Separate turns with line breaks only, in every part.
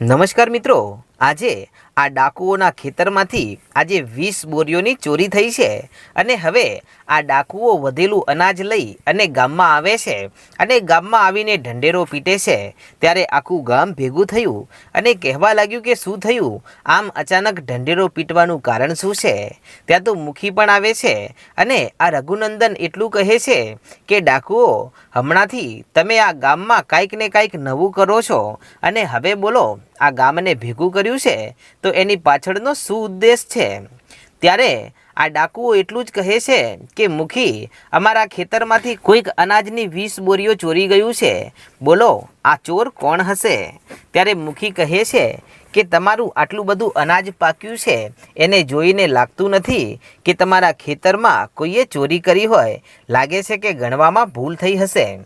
નમસ્કાર મિત્રો. આજે આ ડાકુઓના ખેતરમાંથી આજે વીસ બોરીઓની ચોરી થઈ છે અને હવે આ ડાકુઓ વધેલું અનાજ લઈ અને ગામમાં આવે છે અને ગામમાં આવીને ઢંઢેરો પીટે છે. ત્યારે આખું ગામ ભેગું થયું અને કહેવા લાગ્યું કે શું થયું? આમ અચાનક ઢંઢેરો પીટવાનું કારણ શું છે? ત્યાં તો મુખી પણ આવે છે અને આ રઘુનંદન એટલું કહે છે કે, ડાકુઓ, હમણાંથી તમે આ ગામમાં કાંઈક ને કાંઈક નવું કરો છો અને હવે બોલો, આ ગામને ભેગું કર્યું છે, તો એની પાછળનો શું ઉદ્દેશ છે. ત્યારે આ ડાકુઓ એટલું જ કહે છે કે, મુખી, અમારા ખેતરમાંથી કોઈક અનાજની વીસ બોરીઓ ચોરી ગયું છે. બોલો, આ ચોર કોણ હશે? ત્યારે મુખી કહે છે કે, તમારું આટલું બધું અનાજ પાક્યું છે, એને જોઈને લાગતું નથી કે તમારા ખેતરમાં કોઈએ ચોરી કરી હોય. લાગે છે કે ગણવામાં ભૂલ થઈ હશે.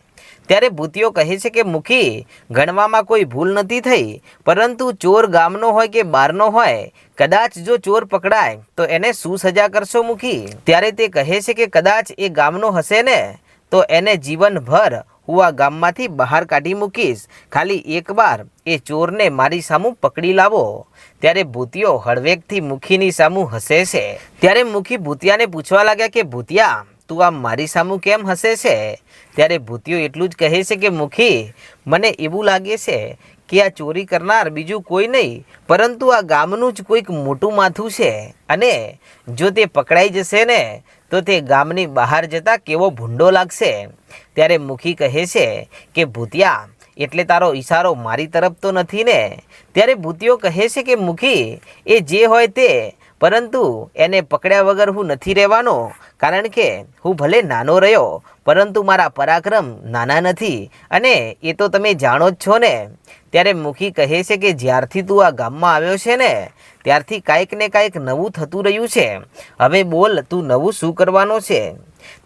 ત્યારે ભૂતિઓ કહે છે કે, મુખી, ગણવામાં કોઈ ભૂલ નથી થઈ, પરંતુ ચોર ગામનો હોય કે બહારનો હોય, કદાચ જો ચોર પકડાય, તો એને શું સજા કરશો મુખી? ત્યારે તે કહે છે કે, કદાચ એ ગામનો હશે ને, તો એને જીવનભર હું આ ગામમાંથી બહાર કાઢી મૂકીશ. ખાલી એકવાર એ ચોરને મારી સામું પકડી લાવો. ત્યારે ભૂતિયો હળવેકથી મુખીની સામું હસે છે. ત્યારે મુખી ભૂતિયાને પૂછવા લાગ્યા કે, ભૂતિયા તું આ મારી સામું કેમ હસે છે? ત્યારે ભૂતિયો એટલું જ કહે છે કે, મુખી, મને એવું લાગે છે કે આ ચોરી કરનાર બીજું કોઈ નહીં, પરંતુ આ ગામનું જ કોઈક મોટું માથું છે. અને જો તે પકડાઈ જશે ને, તો તે ગામની બહાર જતા કેવો ભૂંડો લાગશે? ત્યારે મુખી કહે છે કે, ભૂતિયા, એટલે તારો ઈશારો મારી તરફ તો નથી ને? ત્યારે ભૂતિયો કહે છે કે, મુખી, એ જે હોય તે, પરંતુ એને પકડ્યા વગર હું નથી રહેવાનો. કારણ કે હું ભલે નાનો રહ્યો, પરંતુ મારા પરાક્રમ નાના નથી. અને એ તો તમે જાણો જ છો ને, ત્યારે મુખી કહે છે કે જ્યારથી તું આ ગામમાં આવ્યો છે ને, ત્યારથી કાંઈક ને કાંઈક નવું થતું રહ્યું છે. હવે બોલ, તું નવું શું કરવાનો છે?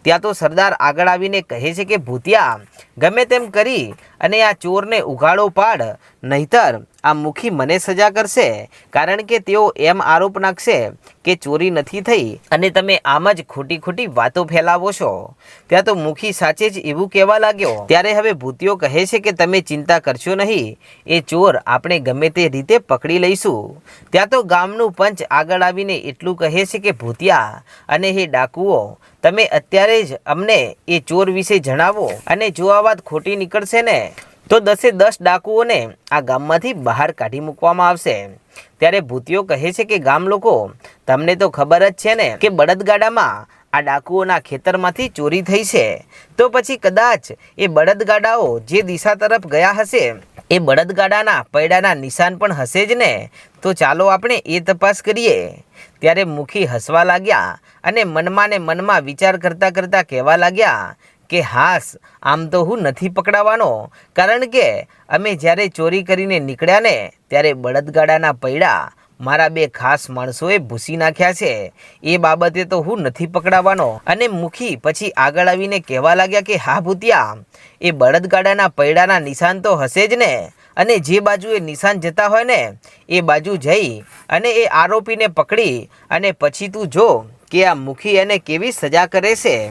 ત્યાં તો સરદાર આગળ આવીને કહે છે કે, ભૂતિયા, ગમે તેમ કરી અને આ ચોરને ઉઘાડો પાડ, નહીતર આ મુખી મને સજા કરશે, કારણ કે તેઓ એમ આરોપ નાખશે કે ચોરી નથી થઈ અને તમે આમ જ ખોટી ખોટી વાતો ફેલાવો છો. ત્યાં તો મુખી સાચે જ એવું કહેવા લાગ્યો. ત્યારે હવે ભૂતિયો કહે છે કે, તમે ચિંતા કરશો નહીં, એ ચોર આપણે ગમે તે રીતે પકડી લઈશું. ત્યાં તો ગામનું પંચ આગળ આવીને એટલું કહે છે કે, ભૂતિયા અને હે ડાકુઓ, તમે અત્યારે જ અમને એ ચોર વિશે જણાવો અને જો આ વાત ખોટી નીકળશે ને, તો દસે દસ ડાકુઓને આ ગામમાંથી બહાર કાઢી મૂકવામાં આવશે. ત્યારે ભૂતિયો કહે છે કે ગામ લોકો તમને તો ખબર જ છે ને કે બળદગાડામાં આ ડાકુઓના ખેતરમાંથી ચોરી થઈ છે. તો પછી કદાચ એ બળદગાડાઓ જે દિશા તરફ ગયા હશે, એ બળદગાડાના પૈડાના નિશાન પણ હશે જ ને? તો ચાલો આપણે એ તપાસ કરીએ. ત્યારે મુખી હસવા લાગ્યા અને મનમાં ને મનમાં વિચાર કરતાં કરતાં કહેવા લાગ્યા કે હાસ, આમ તો હું નથી પકડાવાનો. કારણ કે અમે જ્યારે ચોરી કરીને નીકળ્યા ને, ત્યારે બળદગાડાના પૈડા મારા બે ખાસ માણસોએ ભૂસી નાખ્યા છે. એ બાબતે તો હું નથી પકડાવાનો. અને મુખી પછી આગળ આવીને કહેવા લાગ્યા કે, હા, ભૂતિયા, એ બળદગાડાના પૈડાના નિશાન તો હશે જ ને. અને જે બાજુ એ નિશાન જતા હોય ને, એ બાજુ જઈ અને એ આરોપીને પકડી અને પછી તું જો કે આ મુખી એને કેવી સજા કરે છે.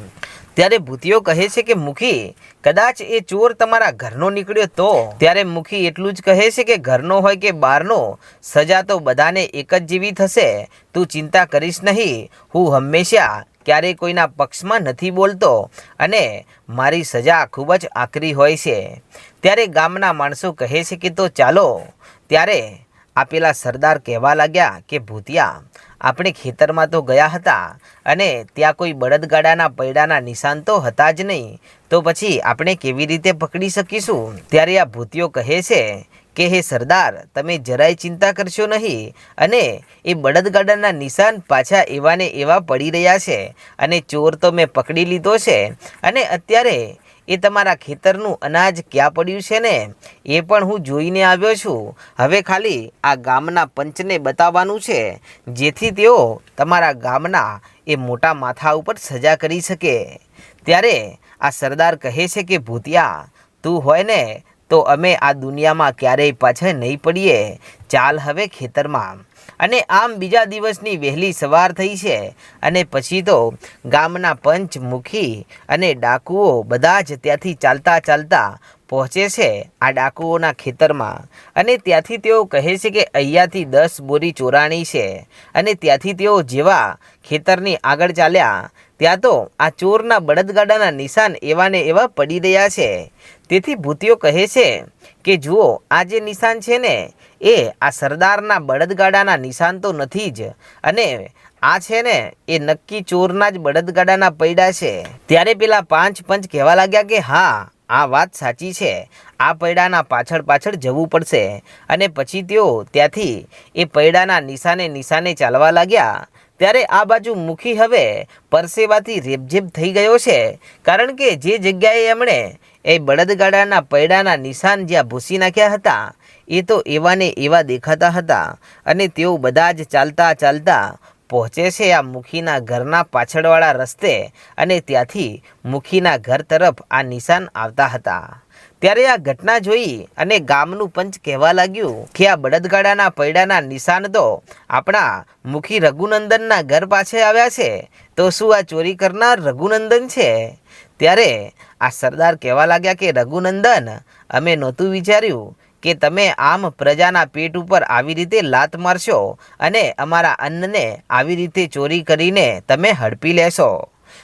ત્યારે ભૂતિયો કહે છે કે, મુખી, કદાચ એ ચોર તમારા ઘરનો નીકળ્યો તો? ત્યારે મુખી એટલું જ કહે છે કે, ઘરનો હોય કે બહારનો, સજા તો બધાને એક જ જેવી થશે. તું ચિંતા કરીશ નહીં. હું હંમેશા ક્યારેય કોઈના પક્ષમાં નથી બોલતો અને મારી સજા ખૂબ જ આકરી હોય છે. ત્યારે ગામના માણસો કહે છે કે, તો ચાલો. ત્યારે આપેલા સરદાર કહેવા લાગ્યા કે, ભૂતિયા આપણે ખેતરમાં તો ગયા હતા અને ત્યાં કોઈ બળદગાડાના પૈડાના નિશાન તો હતા જ નહીં. તો પછી આપણે કેવી રીતે પકડી શકીશું? ત્યારે આ ભૂતિયો કહે છે કે, હે સરદાર, તમે જરાય ચિંતા કરશો નહીં. અને એ બળદગાડાના નિશાન પાછા એવાને એવા પડી રહ્યા છે અને ચોર તો મેં પકડી લીધો છે. અને અત્યારે એ તમારા ખેતરનું અનાજ ક્યાં પડ્યું છે ને? એ પણ હું જોઈને આવ્યો છું. હવે ખાલી આ ગામના પંચને બતાવવાનું છે, જેથી તેઓ તમારા ગામના એ મોટા માથા ઉપર સજા કરી શકે. ત્યારે આ સરદાર કહે છે કે, ભૂતિયા, તું હોય ને, તો અમે આ દુનિયામાં ક્યારેય પાછળ નહીં પડીએ. ચાલ હવે ખેતરમાં. અને આમ બીજા દિવસની વહેલી સવાર થઈ છે. અને પછી તો ગામના પંચમુખી અને ડાકુઓ બધા જ ત્યાંથી ચાલતા ચાલતા પહોંચે છે આ ડાકુઓના ખેતરમાં. અને ત્યાંથી તેઓ કહે છે કે અહીંયાથી દસ બોરી ચોરાણી છે. અને ત્યાંથી તેઓ જેવા ખેતરની આગળ ચાલ્યા, ત્યાં તો આ ચોરના બળદગાડાના નિશાન એવા ને એવા પડી રહ્યા છે. તેથી ભૂતિઓ કહે છે કે જુઓ, આ જે નિશાન છે ને એ આ સરદારના બળદગાડાના નિશાન તો નથી જ. અને આ છે ને, એ નક્કી ચોરના જ બળદગાડાના પૈડા છે. ત્યારે પેલા પાંચ પંચ કહેવા લાગ્યા કે, હા, આ વાત સાચી છે. આ પૈડાના પાછળ પાછળ જવું પડશે. અને પછી તેઓ ત્યાંથી એ પૈડાના નિશાને નિશાને ચાલવા લાગ્યા. ત્યારે આ બાજુ મુખી હવે પરસેવાથી રેબઝેબ થઈ ગયો છે. કારણ કે જે જગ્યાએ એમણે એ બળદગાડાના પૈડાના નિશાન જ્યાં ભૂસી નાખ્યા હતા, એ તો એવા ને એવા દેખાતા હતા અને તેઓ બધા જ ચાલતા ચાલતા પહોંચે છે આ મુખીના ઘરના પાછળવાળા રસ્તે અને ત્યાંથી મુખીના ઘર તરફ આ નિશાન આવતા હતા. ત્યારે આ ઘટના જોઈ અને ગામનું પંચ કહેવા લાગ્યું કે આ બળદગાડાના પૈડાના નિશાન તો આપણા મુખી રઘુનંદનના ઘર પાસે આવ્યા છે, તો શું આ ચોરી કરનાર રઘુનંદન છે? ત્યારે આ સરદાર કહેવા લાગ્યા કે, રઘુનંદન, અમે નહોતું વિચાર્યું કે તમે આમ પ્રજાના પેટ ઉપર આવી રીતે લાત મારશો અને અમારા અન્નને આવી રીતે ચોરી કરીને તમે હડપી લેશો.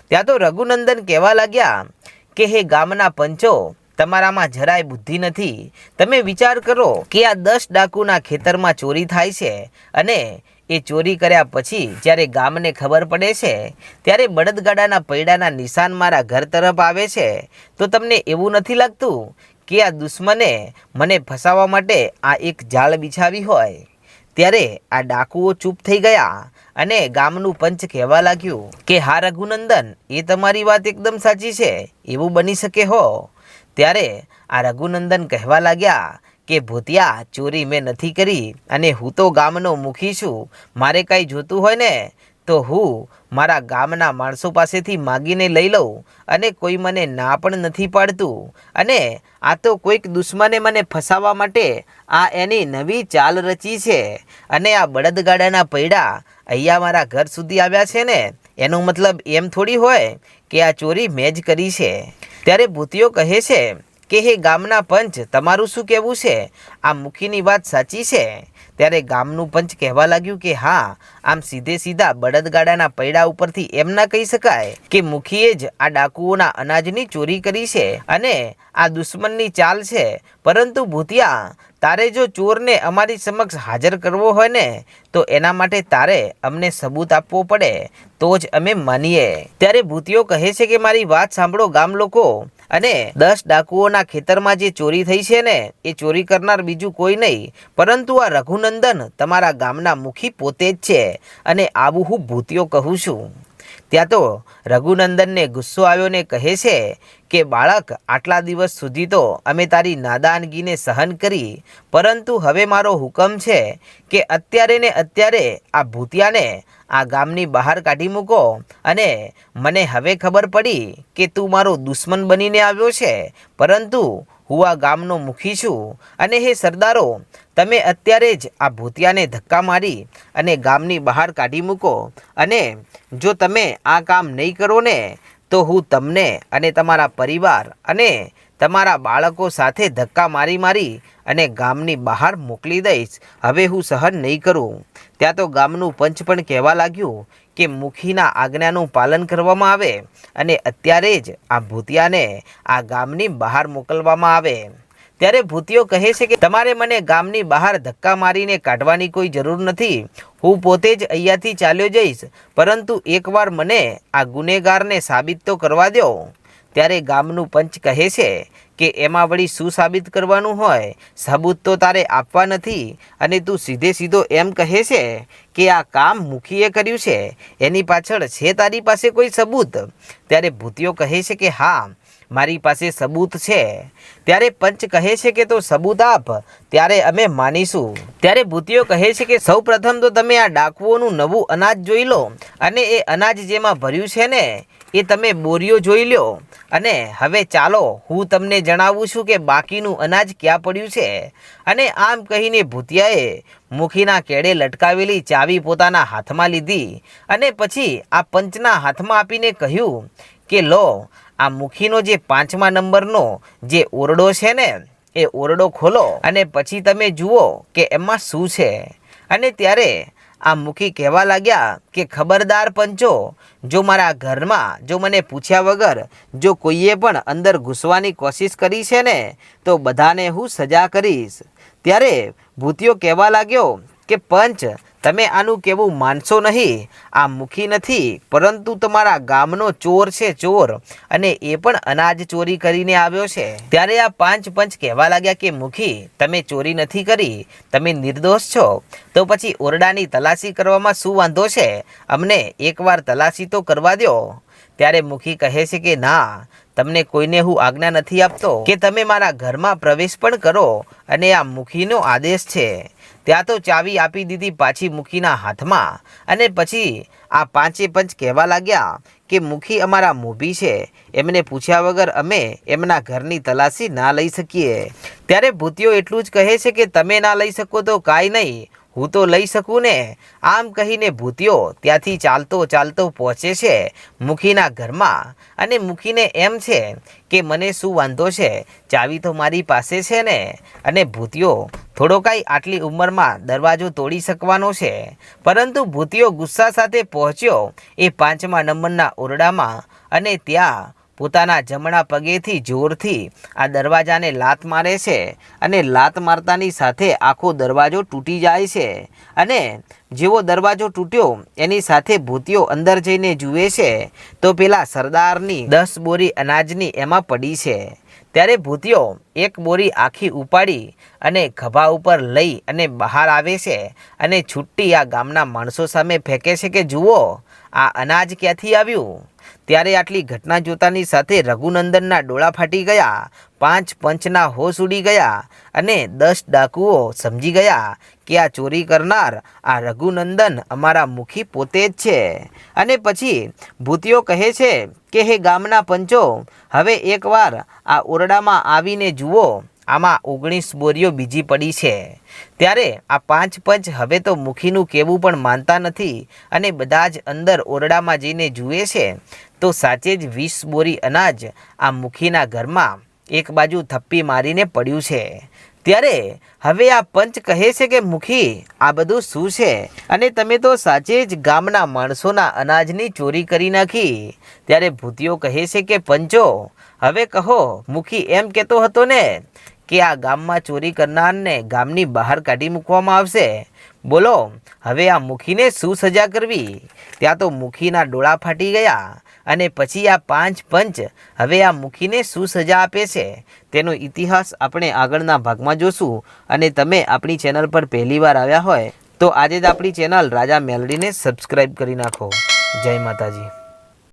ત્યાં તો રઘુનંદન કહેવા લાગ્યા કે, હે ગામના પંચો, તમારામાં જરાય બુદ્ધિ નથી. તમે વિચાર કરો કે આ દસ ડાકુના ખેતરમાં ચોરી થાય છે અને એ ચોરી કર્યા પછી જ્યારે ગામને ખબર પડે છે, ત્યારે બળદગાડાના પૈડાના નિશાન મારા ઘર તરફ આવે છે, તો તમને એવું નથી લાગતું કે આ દુશ્મને મને ફસાવવા માટે આ એક જાળ બિછાવી હોય? ત્યારે આ ડાકુઓ ચૂપ થઈ ગયા અને ગામનું પંચ કહેવા લાગ્યું કે, હા, રઘુનંદન, એ તમારી વાત એકદમ સાચી છે. એવું બની શકે હો? ત્યારે આ રઘુનંદન કહેવા લાગ્યા કે ભૂતિયા, ચોરી મેં નથી કરી અને હું તો ગામનો મુખી છું. મારે કાંઈ જોતું હોય ને, તો હું મારા ગામના માણસો પાસેથી માગીને લઈ લઉં અને કોઈ મને ના પણ નથી પાડતું. અને આ તો કોઈક દુશ્મને મને ફસાવવા માટે આ એની નવી ચાલ રચી છે. અને આ બળદગાડાના પૈડા અહીંયા મારા ઘર સુધી આવ્યા છે ને, એનો મતલબ એમ થોડી હોય કે આ ચોરી મેં જ કરી છે. ત્યારે ભૂતિઓ કહે છે કે હે ગામના પંચ, તમારું શું કહેવું છે? આ મુખીની વાત સાચી છે. ત્યારે ગામનું પંચ કહેવા લાગ્યું કે હા, આમ સીધે સીધા બળદગાડાના પૈડા ઉપરથી એમ ના કહી શકાય કે મુખીએ જ આ ડાકુઓના અનાજની ચોરી કરી છે અને આ દુશ્મનની ચાલ છે. પરંતુ ભૂતિયા, તારે જો ચોરને અમારી સમક્ષ હાજર કરવો હોય ને, તો એના માટે તારે અમને સબૂત આપવો પડે. તો જ અમે માનીએ. ત્યારે ભૂતિઓ કહે છે કે મારી વાત સાંભળો ગામ લોકો. અને દસ ડાકુઓના ખેતરમાં જે ચોરી થઈ છે ને, એ ચોરી કરનાર બીજું કોઈ નહીં. પરંતુ આ રઘુનંદન તમારા ગામના મુખી પોતે જ છે અને આવું હું ભૂતિયો કહું છું. ત્યાં તો રઘુનંદનને ગુસ્સો આવ્યો ને કહે છે કે, બાળક, આટલા દિવસ સુધી તો અમે તારી નાદાનગીને સહન કરી, પરંતુ હવે મારો હુકમ છે કે અત્યારે ને અત્યારે આ ભૂતિયાને આ ગામની બહાર કાઢી મૂકો અને મને હવે ખબર પડી કે તું મારો દુશ્મન બનીને આવ્યો છે. પરંતુ હું આ ગામનો મુખી છું અને હે સરદારો, તમે અત્યારે જ આ ભૂતિયાને ધક્કા મારી અને ગામની બહાર કાઢી મૂકો અને જો તમે આ કામ નહીં કરો ને, તો હું તમને અને તમારા પરિવાર અને તમારા બાળકો સાથે ધક્કા મારી મારી અને ગામની બહાર મોકલી દઈશ. હવે હું સહન નહીં કરું. ત્યાં તો ગામનું પંચ પણ કહેવા લાગ્યું કે મુખીના આજ્ઞાનું પાલન કરવામાં આવે અને અત્યારે જ આ ભૂતિયાને આ ગામની બહાર મોકલવામાં આવે. ત્યારે ભૂતિઓ કહે છે કે તમારે મને ગામની બહાર ધક્કા મારીને કાઢવાની કોઈ જરૂર નથી. હું પોતે જ અહીંયાથી ચાલ્યો જઈશ. પરંતુ એકવાર મને આ ગુનેગારને સાબિત તો કરવા દો. ત્યારે ગામનું પંચ કહે છે કે એમાં વળી શું સાબિત કરવાનું હોય? સબૂત તો તારે આપવા નથી. અને તું સીધે સીધો એમ કહે છે કે આ કામ મુખીએ કર્યું છે. એની પાછળ છે તારી પાસે કોઈ સબૂત? ત્યારે ભૂતિઓ કહે છે કે હા મારી પાસે સબૂત છે. ત્યારે પંચ કહે છે કે તો સબૂત આપ, ત્યારે અમે માનીશું. ત્યારે ભૂતિઓ કહે છે કે સૌ તો તમે આ ડાકુઓનું નવું અનાજ જોઈ લો, અને એ અનાજ જેમાં ભર્યું છે ને, એ તમે બોરીઓ જોઈ લો. અને હવે ચાલો, હું તમને જણાવું છું કે બાકીનું અનાજ ક્યાં પડ્યું છે. અને આમ કહીને ભૂતિયાએ મુખીના કેડે લટકાવેલી ચાવી પોતાના હાથમાં લીધી. અને પછી આ પંચના હાથમાં આપીને કહ્યું કે, લો આ મુખીનો જે પાંચમા નંબરનો જે ઓરડો છે ને, એ ઓરડો ખોલો અને પછી તમે જુઓ કે એમાં શું છે. અને ત્યારે આ મુખી કહેવા લાગ્યા કે, ખબરદાર પંચો, જો મારા ઘરમાં, જો મને પૂછ્યા વગર, જો કોઈએ પણ અંદર ઘૂસવાની કોશિશ કરી છે ને, તો બધાને હું સજા કરીશ. ત્યારે ભૂતિયો કહેવા લાગ્યો કે, પંચ તમે આનું કેવું માનશો નહીં. આ મુખી નથી, પરંતુ તમારા ગામનો ચોર છે ચોર, અને એ પણ અનાજ ચોરી કરીને આવ્યો છે. ત્યારે આ પાંચ પંચ કહેવા લાગ્યા કે, મુખી, તમે ચોરી નથી કરી, તમે નિર્દોષ છો. તો પછી ઓરડાની તલાશી કરવામાં શું વાંધો છે? અમને એકવાર તલાશી તો કરવા દો ત્યારે મુખી કહે છે કે, ના, તમને કોઈને હું આજ્ઞા નથી આપતો કે તમે મારા ઘરમાં પ્રવેશ પણ કરો, અને આ મુખીનો આદેશ છે. ત્યાં તો ચાવી આપી દીધી પાછી મુખીના હાથમાં અને પછી આ પાંચે પંચ કહેવા લાગ્યા કે મુખી અમારા મોભી છે. એમને પૂછ્યા વગર અમે એમના ઘરની તલાશી ના લઈ શકીએ. ત્યારે ભૂતિયો એટલું જ કહે છે કે તમે ના લઈ શકો તો કાંઈ નહીં. હું તો લઈ શકું ને? આમ કહીને ભૂતિયો ત્યાંથી ચાલતો ચાલતો પહોંચે છે મુખીના ઘરમાં. અને મુખીને એમ છે કે મને શું વાંધો છે? ચાવી તો મારી પાસે છે ને? અને ભૂતિયો થોડો કાંઈ આટલી ઉંમરમાં દરવાજો તોડી શકવાનો છે. પરંતુ ભૂતિયો ગુસ્સા સાથે પહોંચ્યો એ પાંચમા નંબરના ઓરડામાં અને ત્યાં પોતાના જમણા પગેથી જોરથી આ દરવાજાને લાત મારે છે અને લાત મારતાની સાથે આખો દરવાજો તૂટી જાય છે. અને જેવો દરવાજો તૂટ્યો, એની સાથે ભૂતિયો અંદર જઈને જુએ છે, તો પેલા સરદારની દસ બોરી અનાજની એમાં પડી છે. ત્યારે ભૂતિયો એક બોરી આખી ઉપાડી અને ખભા ઉપર લઈ અને બહાર આવે છે અને છુટ્ટી આ ગામના માણસો સામે ફેંકે છે કે જુઓ, આ અનાજ ક્યાંથી આવ્યું? ત્યારે આટલી ઘટના જોતાની સાથે રઘુનંદનના ડોળા ફાટી ગયા, પાંચ પંચના હોશ ઉડી ગયા અને દસ ડાકુઓ સમજી ગયા કે આ ચોરી કરનાર આ રઘુનંદન અમારા મુખી પોતે જ છે. અને પછી ભૂતિયો કહે છે કે, હે ગામના પંચો, હવે એકવાર આ ઓરડામાં આવીને જુઓ, આમાં ઓગણીસ બોરીઓ બીજી પડી છે. ત્યારે આ પાંચ પંચ હવે તો મુખીનું કહેવું પણ માનતા નથી અને બધા જ અંદર ઓરડામાં જઈને જુએ છે. તો સાચે જ વીસ બોરી અનાજ આ મુખીના ઘરમાં એક બાજુ થપ્પી મારીને પડ્યું છે. ત્યારે હવે આ પંચ કહે છે કે, મુખી, આ બધું શું છે? અને તમે તો સાચે જ ગામના માણસોના અનાજની ચોરી કરી નાખી. ત્યારે ભૂતિયો કહે છે કે, પંચો, હવે કહો, મુખી એમ કહેતો હતો ને કે આ ગામમાં ચોરી કરનારને ગામની બહાર કાઢી મૂકવામાં આવશે. બોલો, હવે આ મુખીને શું સજા કરવી? ત્યાં તો મુખીના ડોળા ફાટી ગયા અને પછી આ પાંચ પંચ હવે આ મુખીને શું સજા આપે છે? તેનો ઇતિહાસ આપણે આગળના ભાગમાં જોશું અને તમે આપણી ચેનલ પર પહેલીવાર આવ્યા હોય તો આજે જ આપણી ચેનલ રાજા મેલડીને સબસ્ક્રાઈબ કરી નાખો. જય માતાજી.